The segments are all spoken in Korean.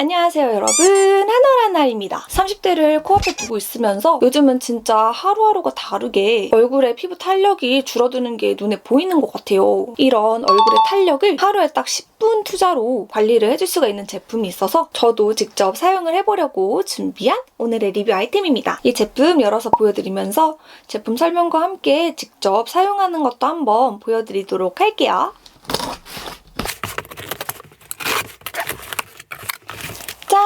안녕하세요 여러분. 한월한날입니다. 30대를 코앞에 두고 있으면서 요즘은 진짜 하루하루가 다르게 얼굴에 피부 탄력이 줄어드는 게 눈에 보이는 것 같아요. 이런 얼굴의 탄력을 하루에 딱 10분 투자로 관리를 해줄 수가 있는 제품이 있어서 저도 직접 사용을 해보려고 준비한 오늘의 리뷰 아이템입니다. 이 제품 열어서 보여드리면서 제품 설명과 함께 직접 사용하는 것도 한번 보여드리도록 할게요 짠!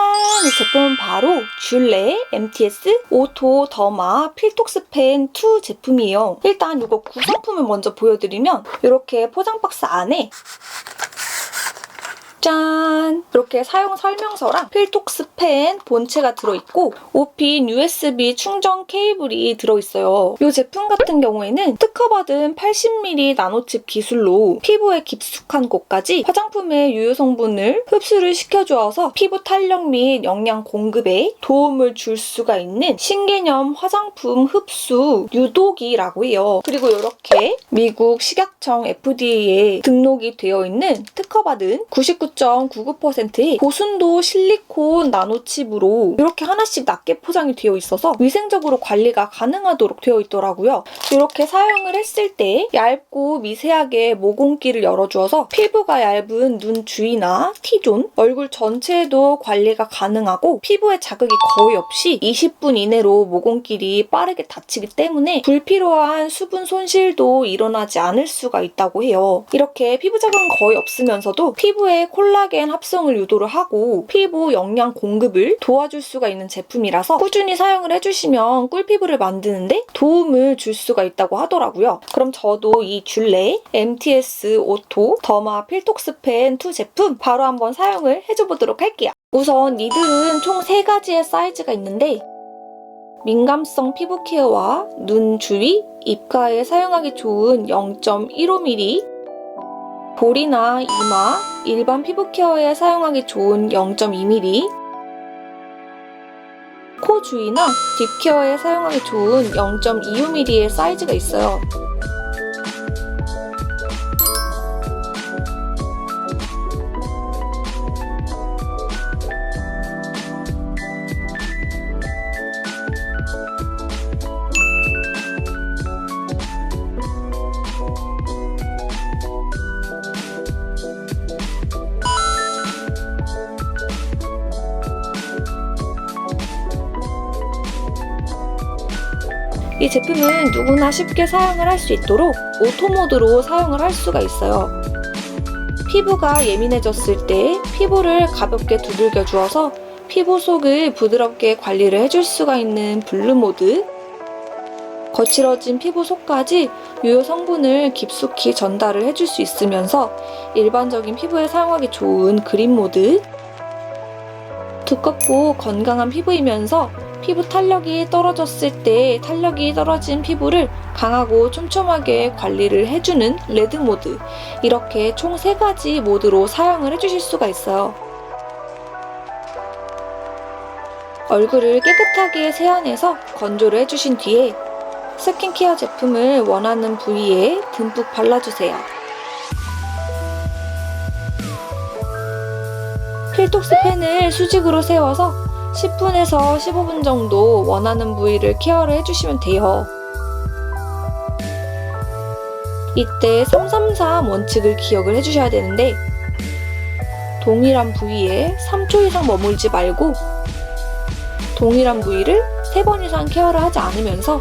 이 제품은 바로 쥬레 MTS 오토 더마 필톡스펜 2 제품이에요. 일단 이거 구성품을 먼저 보여드리면 이렇게 포장 박스 안에 짠! 이렇게 사용 설명서랑 필톡스 펜 본체가 들어있고 5핀 USB 충전 케이블이 들어있어요. 이 제품 같은 경우에는 특허받은 80mm 나노칩 기술로 피부에 깊숙한 곳까지 화장품의 유효 성분을 흡수를 시켜주어서 피부 탄력 및 영양 공급에 도움을 줄 수가 있는 신개념 화장품 흡수 유도기라고 해요. 그리고 이렇게 미국 식약청 FDA에 등록이 되어 있는 특허받은 99.99%의 고순도 실리콘 나노칩으로 이렇게 하나씩 낮게 포장이 되어 있어서 위생적으로 관리가 가능하도록 되어 있더라고요. 이렇게 사용을 했을 때 얇고 미세하게 모공기를 열어주어서 피부가 얇은 눈 주위나 T존, 얼굴 전체에도 관리가 가능하고 피부에 자극이 거의 없이 20분 이내로 모공끼리 빠르게 닫히기 때문에 불필요한 수분 손실도 일어나지 않을 수가 있다고 해요. 이렇게 피부 자극은 거의 없으면서도 피부에 콜라겐 합성 을 유도를 하고 피부 영양 공급을 도와줄 수가 있는 제품이라서 꾸준히 사용을 해주시면 꿀피부를 만드는데 도움을 줄 수가 있다고 하더라고요. 그럼 저도 이 쥬레 MTS 오토 더마 필톡스펜 2 제품 바로 한번 사용을 해줘보도록 할게요. 우선 이들은 총 3가지의 사이즈가 있는데 민감성 피부 케어와 눈 주위, 입가에 사용하기 좋은 0.15mm 볼이나 이마, 일반 피부 케어에 사용하기 좋은 0.2mm 코 주위나 딥 케어에 사용하기 좋은 0.25mm의 사이즈가 있어요. 이 제품은 누구나 쉽게 사용을 할 수 있도록 오토 모드로 사용을 할 수가 있어요. 피부가 예민해졌을 때 피부를 가볍게 두들겨 주어서 피부 속을 부드럽게 관리를 해줄 수가 있는 블루 모드 거칠어진 피부 속까지 유효 성분을 깊숙이 전달을 해줄 수 있으면서 일반적인 피부에 사용하기 좋은 그린 모드 두껍고 건강한 피부이면서 피부 탄력이 떨어졌을 때 탄력이 떨어진 피부를 강하고 촘촘하게 관리를 해주는 레드 모드 이렇게 총 3가지 모드로 사용을 해주실 수가 있어요. 얼굴을 깨끗하게 세안해서 건조를 해주신 뒤에 스킨케어 제품을 원하는 부위에 듬뿍 발라주세요. 필톡스 펜을 수직으로 세워서 10분에서 15분 정도 원하는 부위를 케어를 해주시면 돼요. 이때 333 원칙을 기억을 해주셔야 되는데 동일한 부위에 3초 이상 머물지 말고 동일한 부위를 3번 이상 케어를 하지 않으면서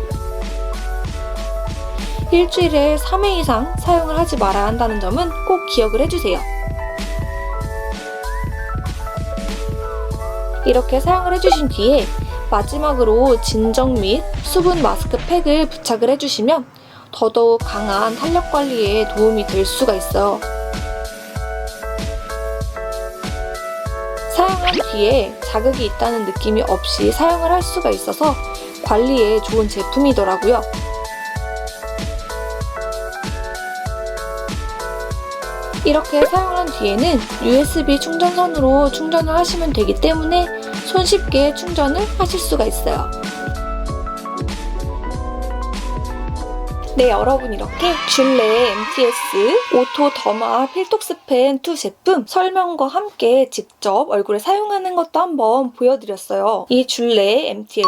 일주일에 3회 이상 사용을 하지 말아야 한다는 점은 꼭 기억을 해주세요. 이렇게 사용을 해주신 뒤에 마지막으로 진정 및 수분 마스크 팩을 부착을 해주시면 더더욱 강한 탄력 관리에 도움이 될 수가 있어요. 사용한 뒤에 자극이 있다는 느낌이 없이 사용을 할 수가 있어서 관리에 좋은 제품이더라고요. 이렇게 사용한 뒤에는 USB 충전선으로 충전을 하시면 되기 때문에 손쉽게 충전을 하실 수가 있어요. 네, 여러분 이렇게 줄레 MTS 오토 더마 필톡스펜 2 제품 설명과 함께 직접 얼굴에 사용하는 것도 한번 보여드렸어요. 이 줄레 MTS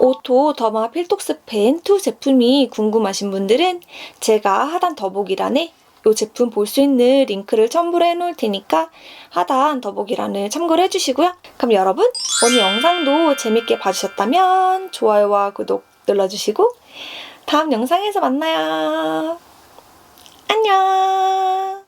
오토 더마 필톡스펜 2 제품이 궁금하신 분들은 제가 하단 더보기란에 이 제품 볼 수 있는 링크를 첨부를 해놓을 테니까 하단 더보기란을 참고를 해주시고요. 그럼 여러분 오늘 영상도 재밌게 봐주셨다면 좋아요와 구독 눌러주시고 다음 영상에서 만나요. 안녕!